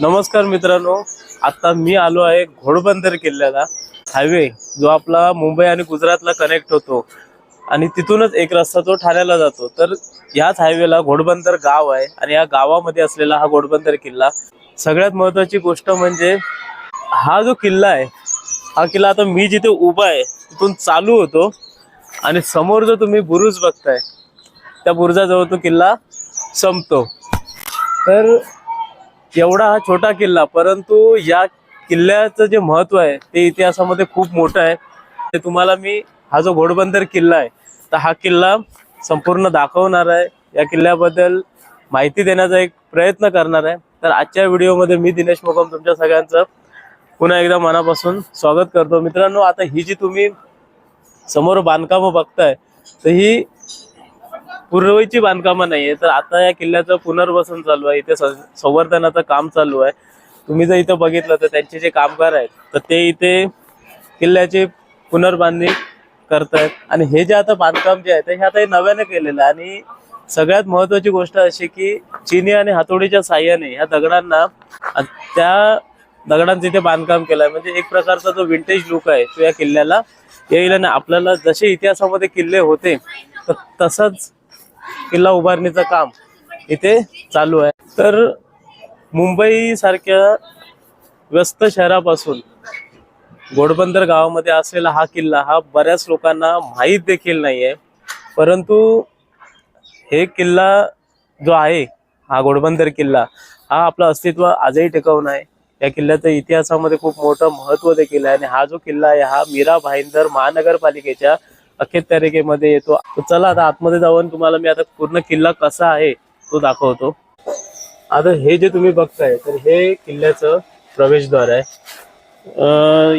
नमस्कार मित्रांनो. आता मी आलो आहे घोडबंदर किल्ल्याला. हायवे जो आपला मुंबई आणि गुजरातला कनेक्ट होतो. आणि तिथूनच एक रस्ता तो ठाण्याला जातो. तर याच हायवेला घोडबंदर गाव आहे आणि या गावामध्ये असलेला हा घोडबंदर किल्ला. सगळ्यात महत्वाची गोष्ट म्हणजे हा जो किल्ला आहे हा किल्ला आता मी जिथे उभा आहे तिथून चालू होतो. आणि समोर जो तुम्ही बुरुज बघताय त्या बुरुजाजवळ तो किल्ला संपतो. तर एवढा हा छोटा किल्ला परंतु या किल्ल्याचं जे महत्त्व आहे ते इतिहासामध्ये खूप मोठं आहे. ते तुम्हाला मी हा जो घोडबंदर किल्ला आहे तर हा किल्ला संपूर्ण दाखवणार आहे. या किल्ल्याबद्दल माहिती देण्याचा एक प्रयत्न करणार आहे. तर आजच्या व्हिडिओमध्ये मी दिनेश मोकम तुमच्या सगळ्यांचं पुन्हा एकदा मनापासून स्वागत करतो. मित्रांनो आता ही जी तुम्ही समोर बांधकामं बघताय तर ही पूर्वीची बांधकामं नाही आहे तर आता या किल्ल्याचं पुनर्वसन चालू आहे. इथे संवर्धनाचं काम चालू आहे. तुम्ही जर इथं बघितलं तर त्यांचे जे कामगार आहेत तर ते इथे किल्ल्याची पुनर्बांधणी करतायत. आणि हे जे आता बांधकाम जे आहे ते हे आता हे नव्याने केलेलं आहे. आणि सगळ्यात महत्वाची गोष्ट अशी की चिनी आणि हातोडीच्या साह्याने ह्या दगडांना त्या दगडांचं इथे बांधकाम केलंय. म्हणजे एक प्रकारचा जो विंटेज लुक आहे तो या किल्ल्याला येईल. आणि आपल्याला जसे इतिहासामध्ये किल्ले होते तर तसंच किल्ला उभारणीचं काम इथे चालू आहे. तर मुंबई सारख्या व्यस्त शहरापासून घोडबंदर गावामध्ये असलेला हा किल्ला हा बऱ्याच लोकांना माहीत देखील नाहीये. परंतु हे किल्ला जो आहे हा घोडबंदर किल्ला हा आपलं अस्तित्व आजही टिकवून आहे. या किल्ल्याचं इतिहासामध्ये खूप मोठं महत्त्व देखील आहे. आणि हा जो किल्ला आहे हा मीरा भाईंदर महानगरपालिकेच्या अखेत्यारिकेमध्ये येतो. चला आता आतमध्ये जाऊन तुम्हाला मी आता पूर्ण किल्ला कसा आहे तो दाखवतो. आता हे जे तुम्ही बघताय तर हे किल्ल्याचं प्रवेशद्वार आहे.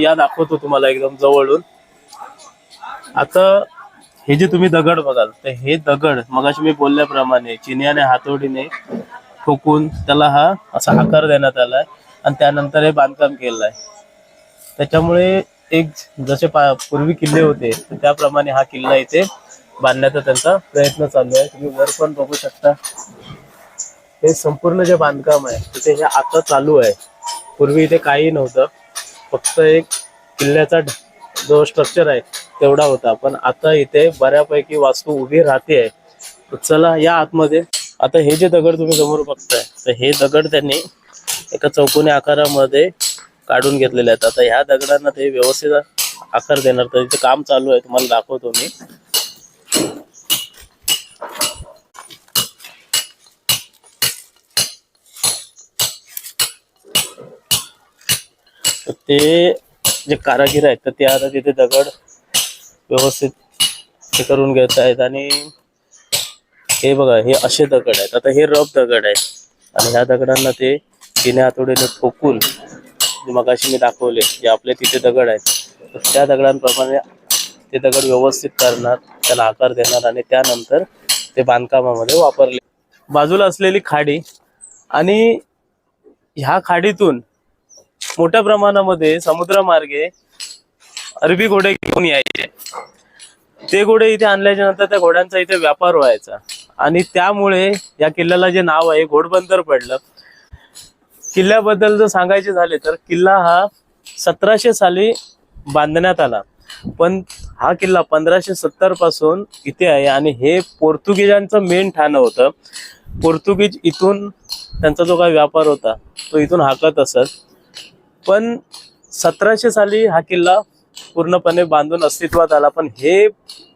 या दाखवतो तुम्हाला एकदम जवळून. आता हे जे तुम्ही दगड बघाल तर हे दगड मगाशी मी बोलल्याप्रमाणे चिनियाने हातोडीने ठोकून त्याला हा असा आकार देण्यात आलाय आणि त्यानंतर हे बांधकाम केलं आहे. त्याच्यामुळे एक जसे पा- पूर्वी किल्ले होते त्याप्रमाणे हा किल्ला इथे बांधण्याचा त्यांचा प्रयत्न चालू आहे. तुम्ही वर पण बघू शकता. हे संपूर्ण जे बांधकाम आहे तिथे हे आता चालू आहे. पूर्वी इथे काही नव्हतं. फक्त एक किल्ल्याचा जो स्ट्रक्चर आहे तेवढा होता. पण आता इथे बऱ्यापैकी वास्तू उभी राहते आहे. चला या आतमध्ये आता हे जे दगड तुम्ही समोर बघताय तर हे दगड त्यांनी एका चौकोनी आकारामध्ये काढून घेतलेले आहेत. आता ह्या दगडांना ते व्यवस्थित आकार देणार. तर इथे काम चालू आहे. तुम्हाला दाखवतो मी. ते जे कारागीर आहेत तर ते आता तिथे दगड व्यवस्थित हे करून घेत आहेत. आणि हे बघा हे असे दगड आहेत. आता हे रफ दगड आहेत आणि ह्या दगडांना ते तिने हातोडीने ठोकून मगाशी मी दाखवले जे आपले तिथे दगड आहेत तर त्या दगडांप्रमाणे ते दगड व्यवस्थित करणार त्याला आकार देणार आणि त्यानंतर ते बांधकामामध्ये वापरले. बाजूला असलेली खाडी आणि ह्या खाडीतून मोठ्या प्रमाणामध्ये समुद्रमार्गे अरबी घोडे घेऊन यायचे. ते घोडे इथे आणल्याच्या नंतर त्या घोड्यांचा इथे व्यापार व्हायचा आणि त्यामुळे या किल्ल्याला जे नाव आहे घोडबंदर पडलं. किल्ल्याबद्दल जर सांगायचे झाले तर किल्ला हा सतराशे साली बांधण्यात आला. पण हा किल्ला पंधराशे सत्तरपासून इथे आहे आणि हे पोर्तुगीजांचं मेन ठाणं होतं. पोर्तुगीज इथून त्यांचा जो काही व्यापार होता तो इथून हाकत असत. पण सतराशे साली हा किल्ला पूर्णपणे बांधून अस्तित्वात आला. पण हे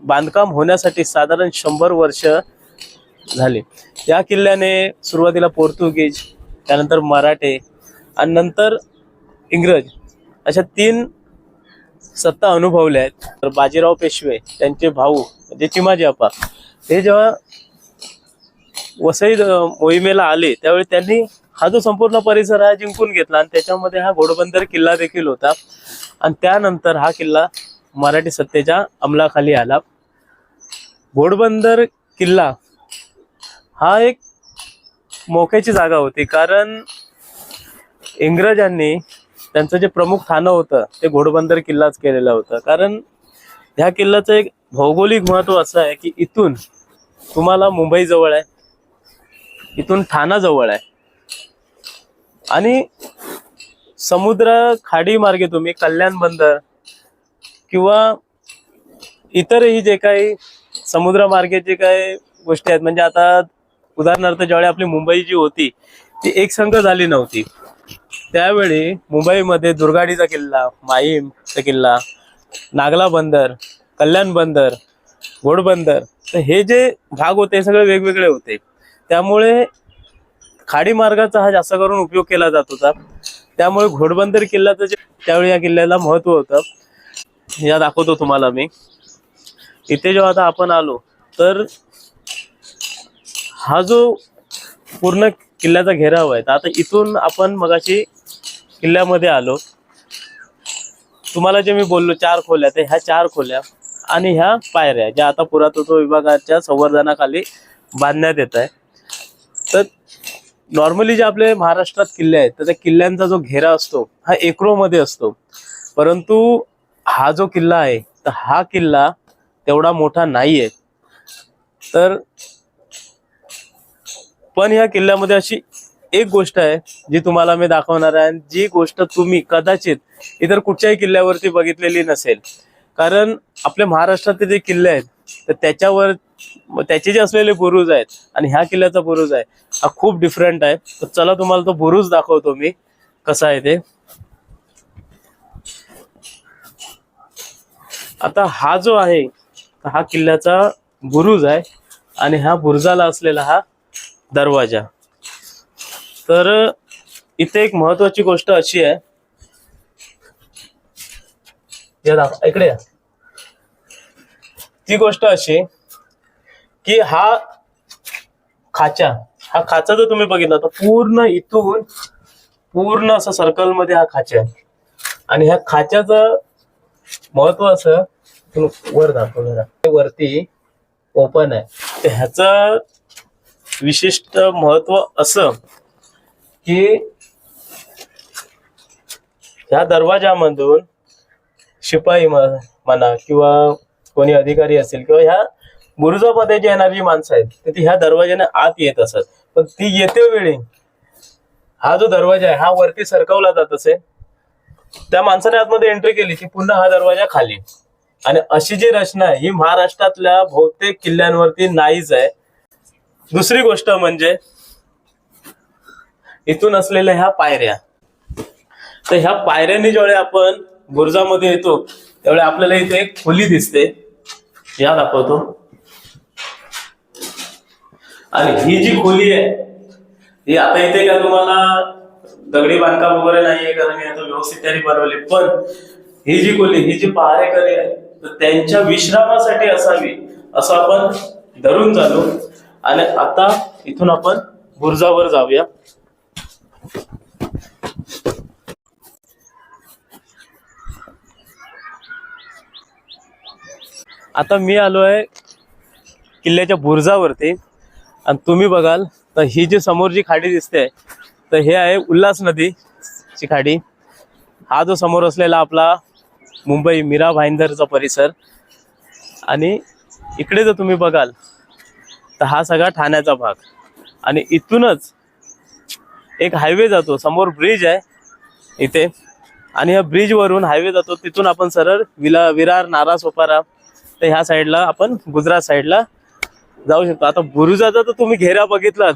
बांधकाम होण्यासाठी साधारण शंभर वर्ष झाले. या किल्ल्याने सुरुवातीला पोर्तुगीज त्यानंतर मराठे आणि नंतर इंग्रज अशा तीन सत्ता अनुभवल्या आहेत. तर बाजीराव पेशवे त्यांचे भाऊ म्हणजे चिमाजी अप्पा हे जेव्हा वसई मोहिमेला आले त्यावेळी त्यांनी हा जो संपूर्ण परिसर हा जिंकून घेतला आणि त्याच्यामध्ये हा घोडबंदर किल्ला देखील होता. आणि त्यानंतर हा किल्ला मराठी सत्तेच्या अंमलाखाली आला. घोडबंदर किल्ला हा एक मोक्याची जागा होती. कारण इंग्रजांनी त्यांचं जे प्रमुख ठाणं होतं ते घोडबंदर किल्लाच केलेलं होतं. कारण ह्या किल्ल्याचं एक भौगोलिक महत्त्व असं आहे की इथून तुम्हाला मुंबई जवळ आहे इथून ठाणा जवळ आहे. आणि समुद्र खाडी मार्गे तुम्ही कल्याण बंदर किंवा इतरही जे काही समुद्र मार्गे जे काही गोष्टी आहेत म्हणजे आता उदाहरणार्थ ज्यावेळी आपली मुंबई जी होती ती एकसंघ झाली नव्हती. त्यावेळी मुंबईमध्ये दुर्गाडीचा किल्ला माहीमचा किल्ला नागला बंदर कल्याण बंदर घोडबंदर तर हे जे भाग होते हे सगळे वेगवेगळे होते. त्यामुळे खाडी मार्गाचा हा जास्त करून उपयोग केला जात होता. त्यामुळे घोडबंदर किल्ल्याचं जे त्यावेळी या किल्ल्याला महत्त्व होतं. या दाखवतो तुम्हाला मी. इथे जेव्हा आता आपण आलो तर हा जो पूर्ण किल्ल्याचा घेराव आहे तर आता इथून आपण मगाशी किल्ल्यामध्ये आलो. तुम्हाला जे मी बोललो चार खोल्या ते ह्या चार खोल्या आणि ह्या पायऱ्या ज्या आता पुरातत्व विभागाच्या संवर्धनाखाली बांधण्यात येत आहे. तर नॉर्मली जे आपले महाराष्ट्रात किल्ले आहेत तर त्या किल्ल्यांचा जो घेरा असतो हा एकरोमध्ये असतो. परंतु हा जो किल्ला आहे तर हा किल्ला तेवढा मोठा नाही आहे तर पण या किल्ल्यामध्ये अशी एक गोष्ट आहे जी तुम्हाला मी दाखवणार आहे आणि जी गोष्ट तुम्ही कदाचित इतर कुठच्याही किल्ल्यावरती बघितलेली नसेल. कारण आपल्या महाराष्ट्रातले जे किल्ले आहेत तर त्याच्यावर त्याचे जे असलेले बुरुज आहेत आणि ह्या किल्ल्याचा बुरुज आहे हा खूप डिफरंट आहे. तर चला तुम्हाला तो बुरुज दाखवतो मी कसा आहे ते. आता हा जो आहे हा किल्ल्याचा बुरुज आहे आणि ह्या बुरुजाला असलेला हा दरवाजा. तर इथे एक महत्वाची गोष्ट अशी आहे. या दाखवा इकडे या. ती गोष्ट अशी की हा खाचा हा खाचा जर तुम्ही बघितला तर पूर्ण इथून पूर्ण असं सर्कलमध्ये हा खाचा आहे. आणि ह्या खाच्याचं महत्त्व असं वर दाखवलं वरती ओपन आहे. तर ह्याचं विशिष्ट महत्त्व असं की ह्या दरवाजामधून शिपाई म्हणा किंवा कोणी अधिकारी असेल किंवा ह्या बुरुजामध्ये जी येणारी माणसं आहेत तर ती ह्या दरवाजाने आत येत असत. पण ती येते वेळी हा जो दरवाजा आहे हा वरती सरकवला जात असे त्या माणसाने आतमध्ये एंट्री केली की पुन्हा हा दरवाजा खाली. आणि अशी जी रचना आहे ही महाराष्ट्रातल्या बहुतेक किल्ल्यांवरती नाहीच आहे. दुसरी गोष्ट म्हणजे इथून असलेल्या ह्या पायऱ्या. तर ह्या पायऱ्यांनी ज्यावेळी आपण बुरुजामध्ये येतो त्यावेळी आपल्याला इथे एक खोली दिसते. या दाखवतो. आणि ही जी खोली आहे ही आता इथे काय तुम्हाला दगडी बांधकाम वगैरे नाहीये कारण आता व्यवस्थित त्यांनी बनवले. पण ही जी खोली ही जी पहारेकरी आहे तर त्यांच्या विश्रामासाठी असावी असं आपण धरून चालू. आणि आता इथून आपण बुरुजावर जाऊया. आता मी आलो आहे किल्ल्याच्या बुरुजावरती. आणि तुम्ही बघाल तर ही जी समोर जी खाडी दिसते तर हे आहे उल्हास नदीची खाडी. हा जो समोर असलेला आपला मुंबई मीरा भाईंदरचा परिसर. आणि इकडे जर तुम्ही बघाल तर हा सगळा ठाण्याचा भाग. आणि इथूनच एक हायवे जातो. समोर ब्रिज आहे इथे. आणि या ब्रिजवरून हायवे जातो. तिथून आपण सरळ विला विरार नारा सोपारा तर ह्या साईडला आपण गुजरात साईडला जाऊ शकतो. आता बुरुजाचा तर तुम्ही घेरा बघितलात.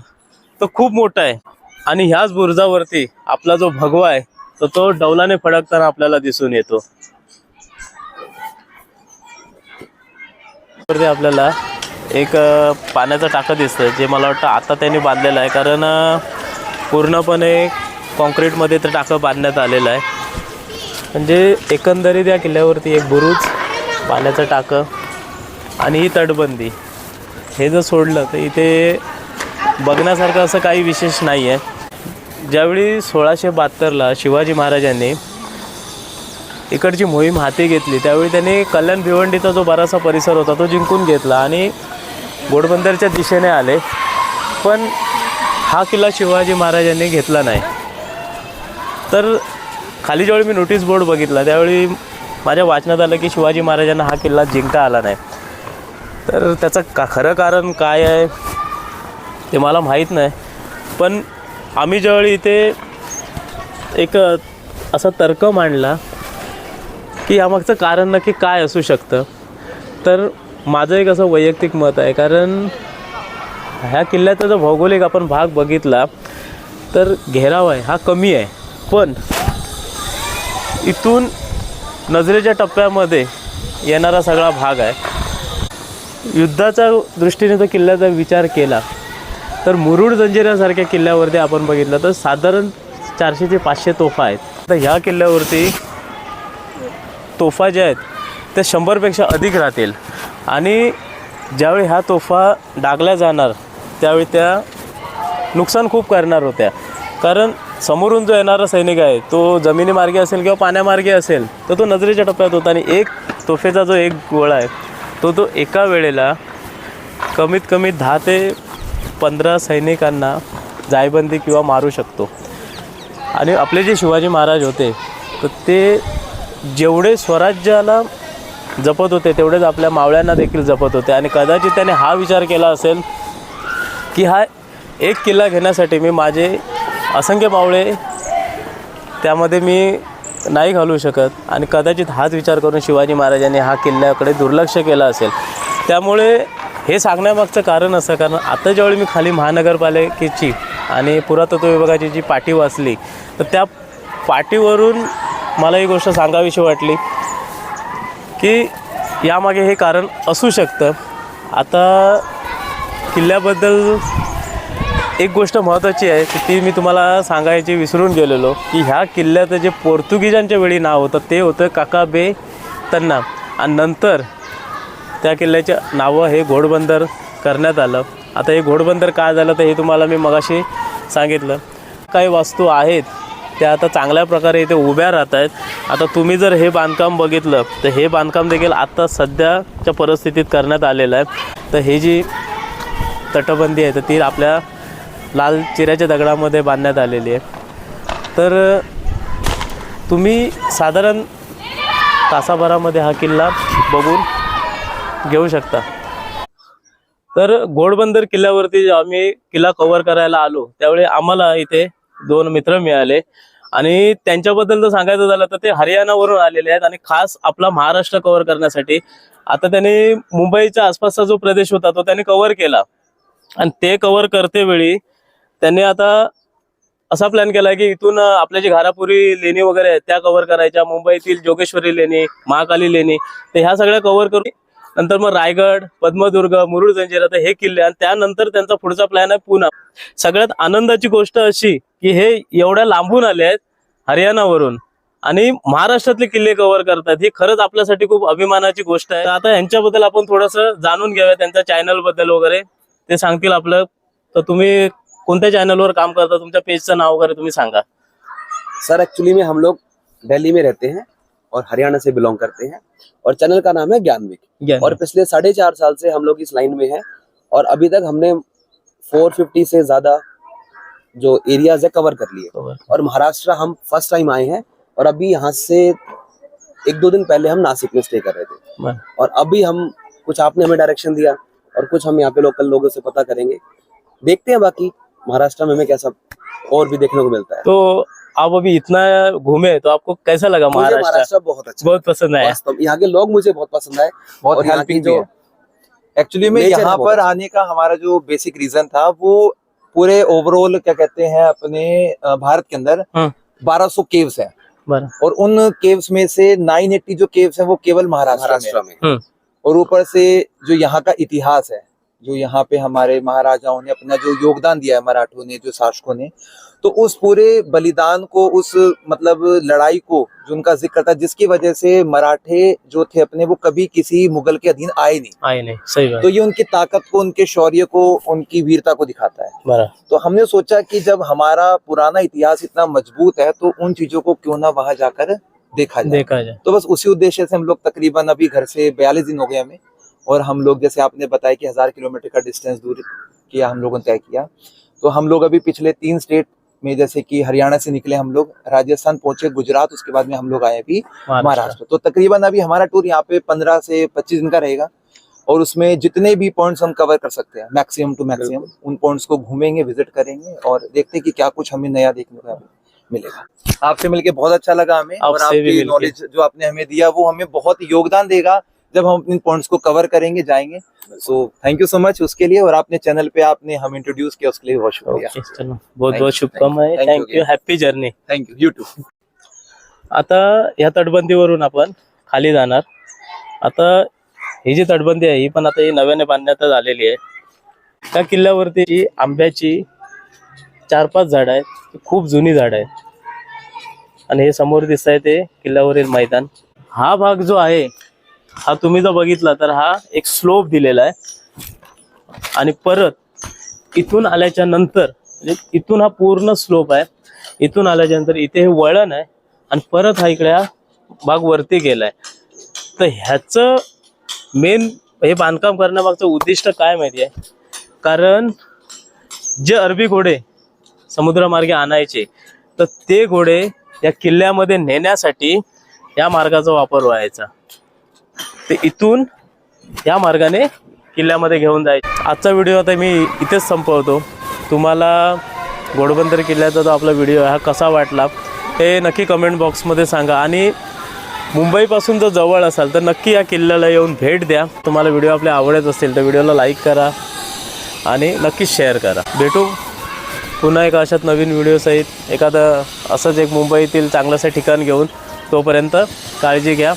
तो खूप मोठा आहे. आणि ह्याच बुरुजावरती आपला जो भगवा आहे तर तो डौलाने फडकताना आपल्याला दिसून येतो. आपल्याला एक पाण्याचं टाकं दिसतं जे मला वाटतं आता त्यांनी बांधलेलं आहे. कारण पूर्णपणे कॉन्क्रीटमध्ये ते टाकं बांधण्यात आलेलं आहे. म्हणजे एकंदरीत या किल्ल्यावरती एक बुरुज पाण्याचं टाकं आणि ही तटबंदी. हे जर सोडलं तर इथे बघण्यासारखं असं काही विशेष नाही आहे ज्यावेळी सोळाशे बहात्तरला शिवाजी महाराजांनी इकडची मोहीम हाती घेतली त्यावेळी त्यांनी कल्याण भिवंडीचा जो बराचसा परिसर होता तो जिंकून घेतला आणि घोडबंदरच्या दिशेने आले. पण हा किल्ला शिवाजी महाराजांनी घेतला नाही. तर खाली ज्यावेळी मी नोटीस बोर्ड बघितला त्यावेळी माझ्या वाचनात आलं की शिवाजी महाराजांना हा किल्ला जिंकता आला नाही. तर त्याचं का खरं कारण काय आहे ते मला माहीत नाही. पण आम्ही ज्यावेळी इथे एक असा तर्क मांडला की यामागचं कारण नक्की काय असू शकतं तर माझं एक असं वैयक्तिक मत आहे कारण ह्या किल्ल्याचा जर भौगोलिक आपण भाग बघितला तर घेराव आहे हा कमी आहे. पण इथून नजरेच्या टप्प्यामध्ये येणारा सगळा भाग आहे. युद्धाच्या दृष्टीने जर किल्ल्याचा विचार केला तर मुरुड जंजिऱ्यासारख्या किल्ल्यावरती आपण बघितलं तर साधारण चारशे ते पाचशे तोफा आहेत. तर ह्या किल्ल्यावरती तोफा ज्या आहेत त्या शंभरपेक्षा अधिक राहतील. आणि ज्यावेळी ह्या तोफा डागल्या जाणार त्यावेळी त्या नुकसान खूप करणार होत्या. कारण समोरून जो येणारा सैनिक आहे तो जमिनी मार्गे असेल किंवा पाण्यामार्गे असेल तर तो नजरेच्या टप्प्यात होता आणि एक तोफेचा जो एक गोळा आहे तो तो एका वेळेला कमीत कमी दहा ते पंधरा सैनिकांना जायबंदी किंवा मारू शकतो. आणि आपले जे शिवाजी महाराज होते तर ते जेवढे स्वराज्याला जपत होते तेवढेच आपल्या मावळ्यांना देखील जपत होते. आणि कदाचित त्याने हा विचार केला असेल की हा एक किल्ला घेण्यासाठी मी माझे असंख्य मावळे त्यामध्ये मी नाही घालू शकत. आणि कदाचित हाच विचार करून शिवाजी महाराजांनी हा किल्ल्याकडे दुर्लक्ष केलं असेल. त्यामुळे हे सांगण्यामागचं कारण असं कारण आता ज्यावेळी मी खाली महानगरपालिकेची आणि पुरातत्व विभागाची जी पाटी वाचली तर त्या पाटीवरून मला ही गोष्ट सांगावीशी वाटली. की यामागे हे कारण असू शकतं. आता किल्ल्याबद्दल एक गोष्ट महत्त्वाची आहे की ती मी तुम्हाला सांगायची विसरून गेलेलो की ह्या किल्ल्याचं जे पोर्तुगीजांच्या वेळी नाव होतं ते होतं काकाबे तन्ना. आणि नंतर त्या किल्ल्याचे नावं हे घोडबंदर करण्यात आलं. आता हे घोडबंदर काय झालं तर हे तुम्हाला मी मगाशी सांगितलं. काही वस्तू आहेत त्या आता चांगल्या प्रकारे इथे उभ्या राहत आहेत. आता तुम्ही जर हे बांधकाम बघितलं तर हे बांधकाम देखील आत्ता सध्याच्या परिस्थितीत करण्यात आलेलं आहे. तर हे जी तटबंदी आहे तर ती आपल्या लाल चिऱ्याच्या दगडामध्ये बांधण्यात आलेली आहे. तर तुम्ही साधारण तासाभरामध्ये हा किल्ला बघून घेऊ शकता. तर घोडबंदर किल्ल्यावरती आम्ही किल्ला कव्हर करायला आलो त्यावेळी आम्हाला इथे दोन मित्र मिळाले. आणि त्यांच्याबद्दल जर सांगायचं झालं तर ते हरियाणावरून आलेले आहेत आणि खास आपला महाराष्ट्र कव्हर करण्यासाठी. आता त्यांनी मुंबईच्या आसपासचा जो प्रदेश होता तो त्यांनी कव्हर केला. आणि ते कव्हर करते वेळी त्यांनी आता असा प्लॅन केला की इथून आपल्या जी घारापुरी लेणी वगैरे आहेत त्या कव्हर करायच्या. मुंबईतील जोगेश्वरी लेणी महाकाली लेणी तर ह्या सगळ्या कव्हर करून नंतर मग रायगड पद्मदुर्ग मुरुड जंजिरा तर हे किल्ले आणि त्यानंतर त्यांचा पुढचा प्लॅन आहे पुन्हा सगळ्यात आनंदाची गोष्ट अशी की हे एवढ्या लांबून आले आहेत हरियाणावरून आणि महाराष्ट्रातले किल्ले कव्हर करतात. ही खरंच आपल्यासाठी खूप अभिमानाची गोष्ट आहे. आता यांच्याबद्दल आपण थोडंसं जाणून घेऊया त्यांच्या चॅनलबद्दल वगैरे. ते सांगतील आपलं. तर तुम्ही कोणत्या चॅनलवर काम करता? तुमच्या पेजचं नाव वगैरे तुम्ही सांगा. सर एक्चुअली में हम लोग दिल्ली में रहते हैं। और हरियाणा से बिलोंग करते हैं। और चैनल का नाम है ज्ञानविक। और पिछले साढ़े चार साल से हम लोग इस लाइन में हैं। और अभी तक हमने 450 से ज़्यादा जो एरियाज़ है कवर कर लिए। और महाराष्ट्र हम फ़र्स्ट टाइम आए हैं। और अभी यहाँ से एक दो दिन पहले हम नासिक में स्टे कर रहे थे। और अभी हम कुछ आपने हमें डायरेक्शन दिया और कुछ हम यहाँ पे लोकल लोगों से पता करेंगे। देखते हैं बाकी महाराष्ट्र में हमें कैसा और भी देखने को मिलता है। तो आप अभी इतना घूमे तो आपको कैसा लगा महाराष्ट्र? महाराष्ट्र बहुत अच्छा बहुत पसंद आया। यहाँ के लोग मुझे बहुत पसंद आए बहुत हेल्पिंग जो एक्चुअली में है यहाँ पर। आने का हमारा जो बेसिक रीजन था वो पूरे ओवरऑल क्या कहते हैं अपने भारत के अंदर हाँ। 1200 केव्स है। और उन केव्स में से 980 जो केव्स हैं वो केवल महाराष्ट्र में में। और ऊपर से जो यहाँ का इतिहास है जो यहाँ पे हमारे महाराजाओं ने अपना जो योगदान दिया है मराठों ने जो शासकों ने तो उस पूरे बलिदान को उस मतलब लड़ाई को जो उनका ज़िक्र था जिसकी वजह से मराठे जो थे अपने वो कभी किसी मुगल के अधीन आए नहीं। आए नहीं सही बात। तो ये उनकी ताकत को उनके शौर्य को उनकी वीरता को दिखाता है। तो हमने सोचा कि जब हमारा पुराना इतिहास इतना मज़बूत है तो उन चीज़ों को क्यों ना वहाँ जाकर देखा जाए। देखा जाए। तो बस उसी उद्देश्य से हम लोग तकरीबन अभी घर से बयालीस दिन हो गए हमें। और हम लोग जैसे आपने बताया कि हज़ार किलोमीटर का डिस्टेंस दूर किया हम लोगों ने तय किया। तो हम लोग अभी पिछले तीन स्टेट में जैसे कि हरियाणा से निकले हम लोग राजस्थान पहुँचे गुजरात उसके बाद में हम लोग आए अभी महाराष्ट्र। तो तकरीबन अभी हमारा टूर यहाँ पे पंद्रह से पच्चीस दिन का रहेगा और उसमें जितने भी पॉइंट्स हम कवर कर सकते हैं मैक्सिमम टू मैक्सिमम उन पॉइंट्स को घूमेंगे विज़िट करेंगे और देखते हैं कि क्या कुछ हमें नया देखने को मिलेगा। आपसे मिलके बहुत अच्छा लगा हमें और आपकी नॉलेज जो आपने हमें दिया वो हमें बहुत योगदान देगा। जब हम इन पॉइंट्स को कवर करेंगे जाएंगे। So thank you so much उसके लिए और आपने चैनल पे आपने हम इंट्रोड्यूस किया उसके लिए बहुत शुक्रिया। चलो। बहुत बहुत शुभकामनाएं। thank you, thank you. Thank you happy journey thank you you too आता ह्या तटबंदीवरून आपण खाली जाणार. आता ही जी तटबंदी आहे ही पण आता ही नव्याने बांधण्यात आलेली आहे. त्या किल्ल्यावरती जी आंब्याची चार पाच झाडं आहेत. ती खूप जुनी झाडं आहेत. आणि हे समोर दिसत आहे ते किल्ल्यावरील मैदान. हा भाग जो आहे हा तुम्ही जर बघितला तर हा एक स्लोप दिलेला आहे. आणि परत इथून आल्याच्यानंतर म्हणजे इथून हा पूर्ण स्लोप आहे. इथून आल्याच्यानंतर इथे हे वळण आहे. आणि परत हा इकडे हा भाग वरती गेलाय. तर ह्याचं मेन हे बांधकाम करण्यामागचं उद्दिष्ट काय माहिती आहे? कारण जे अरबी घोडे समुद्रमार्गे आणायचे तर ते घोडे या किल्ल्यामध्ये नेण्यासाठी या मार्गाचा वापर व्हायचा. ते इथून या मार्गाने किल्ल्यामध्ये घेऊन जायचे आजचा व्हिडिओ आता मी इथेच संपवतो. तुम्हाला घोडबंदर किल्ल्याचा जो आपला व्हिडिओ हा कसा वाटला हे नक्की कमेंट बॉक्समध्ये सांगा. आणि मुंबईपासून जर जवळ असाल तर नक्की या किल्ल्याला येऊन भेट द्या. तुम्हाला व्हिडिओ आपले आवडत असेल तर व्हिडिओला लाईक करा आणि नक्कीच शेअर करा. भेटू पुन्हा एका अशाच नवीन व्हिडिओसहित एखादं असंच एक मुंबईतील चांगलंसं ठिकाण घेऊन तोपर्यंत काळजी घ्या.